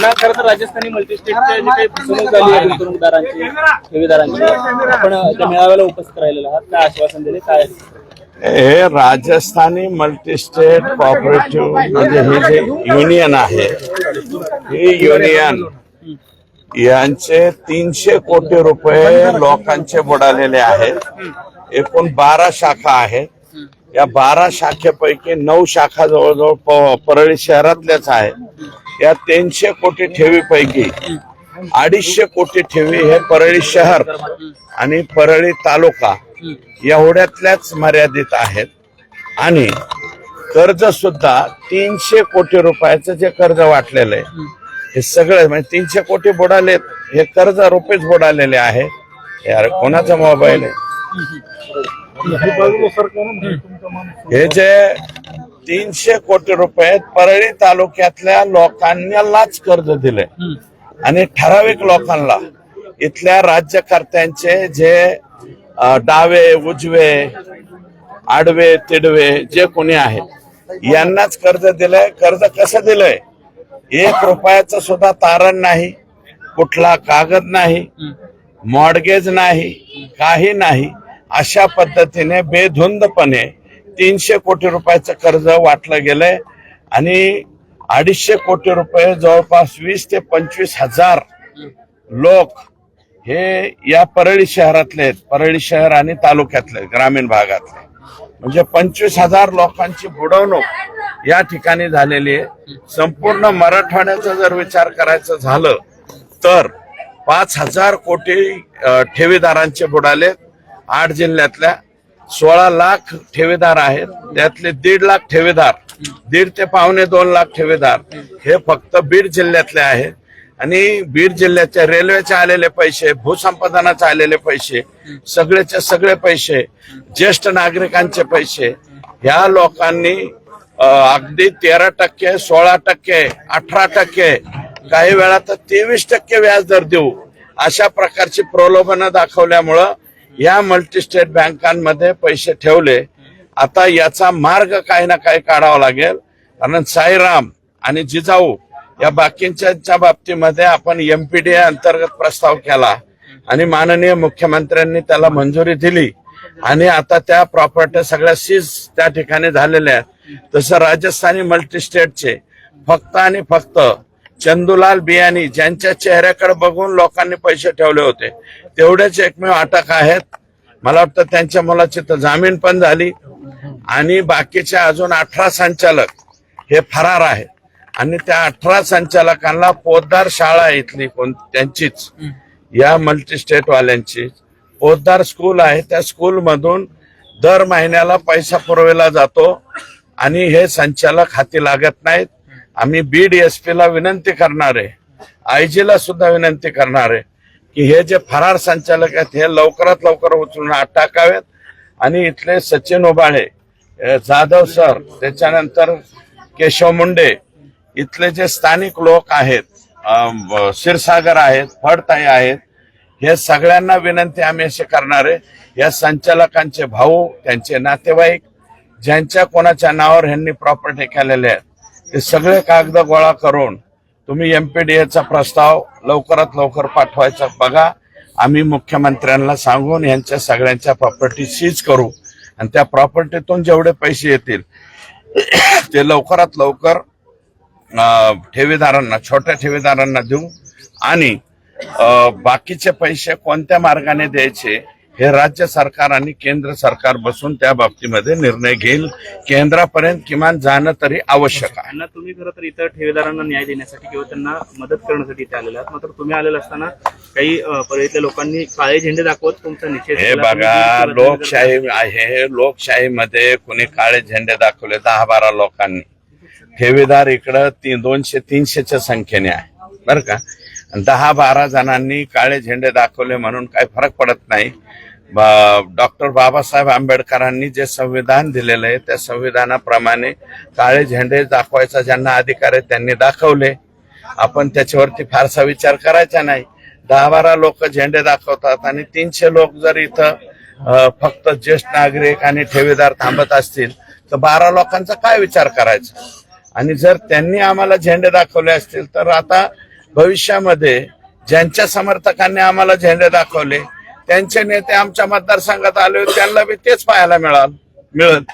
अण्णा खरं तर राजस्थानी मल्टीस्टेटच्या जी काही फसवणूक झाली आहे गुंतवणूकदारांची ठेवीदारांची आपण त्या मेळाव्याला उपस्थित राहिलेला आहात. काय आश्वासन दिले? काय हे राजस्थानी मल्टीस्टेट कॉपरेटिव्ह म्हणजे हे जे युनियन आहे हे युनियन यांचे तीनशे कोटी रुपये लोकांचे बुडालेले आहेत. एकूण बारा शाखा आहेत. या बारा शाखेपैकी नऊ शाखा जवळजवळ परळी शहरातल्याच आहेत. या तीनशे कोटी ठेवीपैकी अडीचशे कोटी ठेवी हे परळी शहर आणि परळी तालुका एवढ्यातल्याच मर्यादित आहेत. आणि कर्ज सुद्धा तीनशे कोटी रुपयाचं जे कर्ज वाटलेलं आहे हे सगळं म्हणजे तीनशे कोटी बुडालेत हे कर्ज रुपयेच बुडालेले आहे. यार कोणाचा मोबाईल आहे? हे जे तीनशे कोटी रुपये परळी तालुक्यातल्या लोकांनाच कर्ज दिले. आणि ठराविक लोकांना इथल्या राज्यकर्त्यांचे जे डावे उजवे आडवे तिडवे जे कोणी आहेत यांनाच कर्ज दिलंय. कर्ज कसं दिलंय? एक रुपयाचं सुद्धा तारण नाही कुठला कागद नाही मॉडगेज नाही काही नाही. अशा पद्धतीने बेधुंदपणे तीनशे कोटी रुपयाचं कर्ज वाटलं गेलंय आणि अडीचशे कोटी रुपये जवळपास वीस ते पंचवीस हजार लोक हे या परळी शहरातले आहेत. परळी शहर आणि तालुक्यातले ग्रामीण भागातले. म्हणजे पंचवीस हजार लोकांची बुडवणूक या ठिकाणी झालेली आहे. संपूर्ण मराठवाड्याचा जर विचार करायचं झालं तर पाच हजार कोटी ठेवीदारांचे बुडाले आठ जिल्ह्यातल्या सोळा लाख ठेवीदार आहेत. त्यातले दीड लाख ठेवीदार दीड ते पावणे दोन लाख ठेवीदार हे फक्त बीड जिल्ह्यातले आहेत. आणि बीड जिल्ह्याच्या रेल्वेचे आलेले पैसे भूसंपादनाचे आलेले पैसे सगळेचे सगळे पैसे ज्येष्ठ नागरिकांचे पैसे ह्या लोकांनी अगदी तेरा टक्के सोळा टक्के अठरा टक्के काही वेळा तर तेवीस टक्के व्याज दर देऊ अशा प्रकारची प्रलोभनं दाखवल्यामुळं या मल्टीस्टेट बँकांमध्ये पैसे ठेवले. आता याचा मार्ग काही ना काही काढावा लागेल. कारण साईराम आणि जिजाऊ या बाकींच्या बाबतीमध्ये आपण एमपीडीए अंतर्गत प्रस्ताव केला. आणि माननीय मुख्यमंत्र्यांनी त्याला मंजुरी दिली. आणि आता त्या प्रॉपर्टी सगळ्या सीज त्या ठिकाणी झालेल्या आहेत. तसं राजस्थानी मल्टीस्टेटचे फक्त आणि फक्त चंदूलाल बियानी ज्यांच्या चेहऱ्याकडे बघून लोकांनी पैसे ठेवले होते तेवढेच एकमेव अटक आहेत. मला वाटतं त्यांच्या मुलाची तर जामीन पण झाली. आणि बाकीचे अजून अठरा संचालक हे फरार आहेत. आणि त्या अठरा संचालकांना पोद्दार शाळा इथली कोण त्यांचीच. या मल्टी स्टेटवाल्यांची पोद्दार स्कूल आहे. त्या स्कूलमधून दर महिन्याला पैसा पुरवला जातो. आणि हे संचालक हाती लागत नाहीत. आम्ही बीड एस ला विनंती करणार आहे आयजीला सुद्धा विनंती करणार आहे की हे जे फरार संचालक आहेत हे लवकरात लवकर उचलून आत टाकावेत. आणि इथले सचिन उबाळे जाधव सर त्याच्यानंतर केशव मुंडे इथले जे स्थानिक लोक आहेत अम, क्षीरसागर आहेत फडताई आहेत हे सगळ्यांना विनंती आम्ही असे करणार आहे. या संचालकांचे भाऊ त्यांचे नातेवाईक ज्यांच्या कोणाच्या नावावर ह्यांनी प्रॉपर्टी केलेल्या आहेत ते सगळे कागद गोळा करून तुम्ही एमपीडीएचा प्रस्ताव लवकरात लवकर पाठवायचा. बघा आम्ही मुख्यमंत्र्यांना सांगून यांच्या सगळ्यांच्या प्रॉपर्टी सीज करू आणि त्या प्रॉपर्टीतून जेवढे पैसे येतील ते लवकरात लवकर ठेवीदारांना छोट्या ठेवीदारांना देऊ. आणि बाकीचे पैसे कोणत्या मार्गाने द्यायचे हे राज्य सरकार आणि केंद्र सरकार बसून त्या बाबतीमध्ये निर्णय घेईल. केंद्रापर्यंत किमान जाणं तरी आवश्यक आहे. अण्णा तुम्ही खरं तर इतर ठेवीदारांना न्याय देण्यासाठी किंवा त्यांना मदत करण्यासाठी इथे आलेले आहात. मात्र तुम्ही आलेला असताना काही अ, परळीतल्या लोकांनी काळे झेंडे दाखवत तुमचा निषेध हे केला. तुम्ही बघा लोकशाही आहे. लोकशाहीमध्ये कुणी काळे झेंडे दाखवले दहा बारा लोकांनी. ठेवीदार इकडं ती दोनशे तीनशेच्या संख्येने आहे. बरं का? दहा बारा जणांनी काळे झेंडे दाखवले म्हणून काही फरक पडत नाही. डॉक्टर बाबासाहेब आंबेडकरांनी जे संविधान दिलेलं आहे त्या संविधानाप्रमाणे काळे झेंडे दाखवायचा ज्यांना अधिकार आहे त्यांनी दाखवले. आपण त्याच्यावरती फारसा विचार करायचा नाही. दहा बारा लोक झेंडे दाखवतात आणि तीनशे लोक जर इथं फक्त ज्येष्ठ नागरिक आणि ठेवीदार थांबत असतील तर बारा लोकांचा काय विचार करायचा? आणि जर त्यांनी आम्हाला झेंडे दाखवले असतील तर आता भविष्यामध्ये ज्यांच्या समर्थकांनी आम्हाला झेंडे दाखवले त्यांचे नेते आमच्या मतदारसंघात आले त्यांना बी तेच पाहायला मिळाल मिळत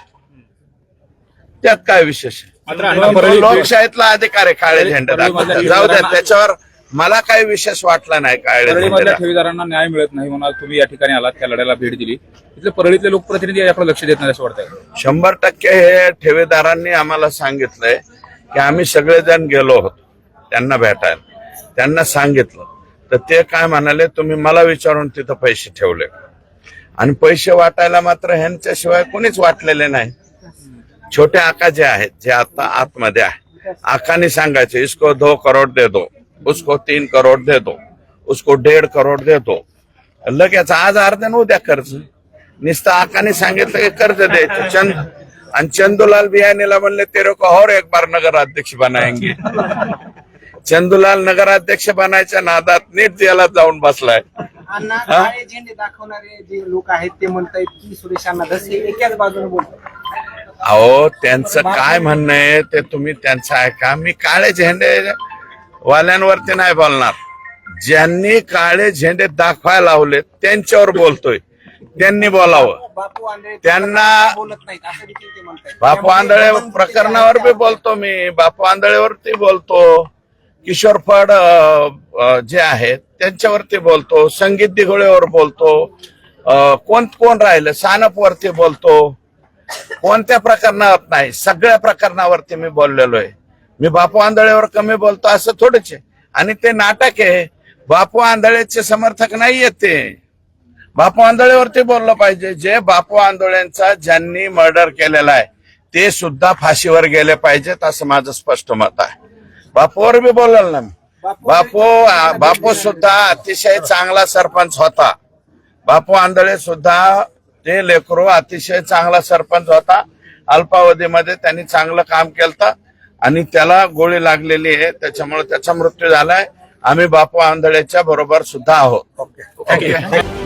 त्यात काय विशेष लोकशाहीतला अधिकार आहे काळे झेंडे दाखवतात जाऊ द्या त्याच्यावर मला काही विशेष वाटला नाही काळे ठेवीदारांना न्याय मिळत नाही म्हणून आज तुम्ही या ठिकाणी आलात त्या लढ्याला भेट दिली. इथले परळीतले लोकप्रतिनिधी याकडे लक्ष देत नाही असं वाटतंय. शंभर टक्के हे ठेवीदारांनी आम्हाला सांगितलंय की आम्ही सगळेजण गेलो होतो त्यांना भेटायला. त्यांना सांगितलं. तर ते काय म्हणाले तुम्ही मला विचारून तिथं पैसे ठेवले. आणि पैसे वाटायला मात्र ह्यांच्याशिवाय कोणीच वाटलेले नाही. छोटे आका जे आहेत जे आता आतमध्ये आहे आकाने सांगायचे इसको दो करोड दे दो उसको तीन करोड दे दो उसको डेढ़ करोड दे दो. लगेच आज अर्ध्यान उद्या कर्ज. नुसतं आकाने सांगितलं की कर्ज द्यायचं. चंद आणि चंदूलाल बियानीला म्हणले तेरे को और एक बार नगर अध्यक्ष बनाएंगे चंदूलाल नगराध्यक्ष बनायच्या नादात नीट याला जाऊन बसलाय. अण्णा काळे झेंडे दाखवणारे जे लोक आहेत ते म्हणतायत की सुरेश अण्णा धसे एकाच बाजूने बोलतात. अहो त्यांचं काय म्हणणं आहे ते तुम्ही त्यांचं ऐका. मी काळे झेंडे वाल्यांवरती नाही बोलणार. ज्यांनी काळे झेंडे दाखवायला लावले त्यांच्यावर बोलतोय. त्यांनी बोलावं. त्यांना- बापू आंधळे प्रकरणावर बी बोलतो मी. बापू आंधळेवरती बोलतो. किशोर फड जे आहेत त्यांच्यावरती बोलतो संगीत दिघोळेवर बोलतो कोण कोण राहिलं सानपवरती बोलतो कोणत्या प्रकरणावर नाही सगळ्या प्रकरणावरती मी बोललेलो आहे. मी बापू आंधळेवर कमी बोलतो असं थोडंच आहे. आणि ते नाटक आहे बापू आंधळेचे समर्थक नाहीयेत ते. बापू आंधळेवरती बोललं पाहिजे जे बापू आंधळेंचा ज्यांनी मर्डर केलेला आहे ते सुद्धा फाशीवर गेले पाहिजेत असं माझं स्पष्ट मत आहे. बापूवर बी बोलाल ना मी बापू बापू सुद्धा अतिशय चांगला सरपंच होता. बापू आंधळे सुद्धा ते लेकरू अतिशय चांगला सरपंच होता. अल्पावधीमध्ये त्यांनी चांगलं काम केलं आणि त्याला गोळी लागलेली आहे. त्याच्यामुळे त्याचा मृत्यू झालाय. आम्ही बापू आंधळेच्या बरोबर सुद्धा आहोत. ओके.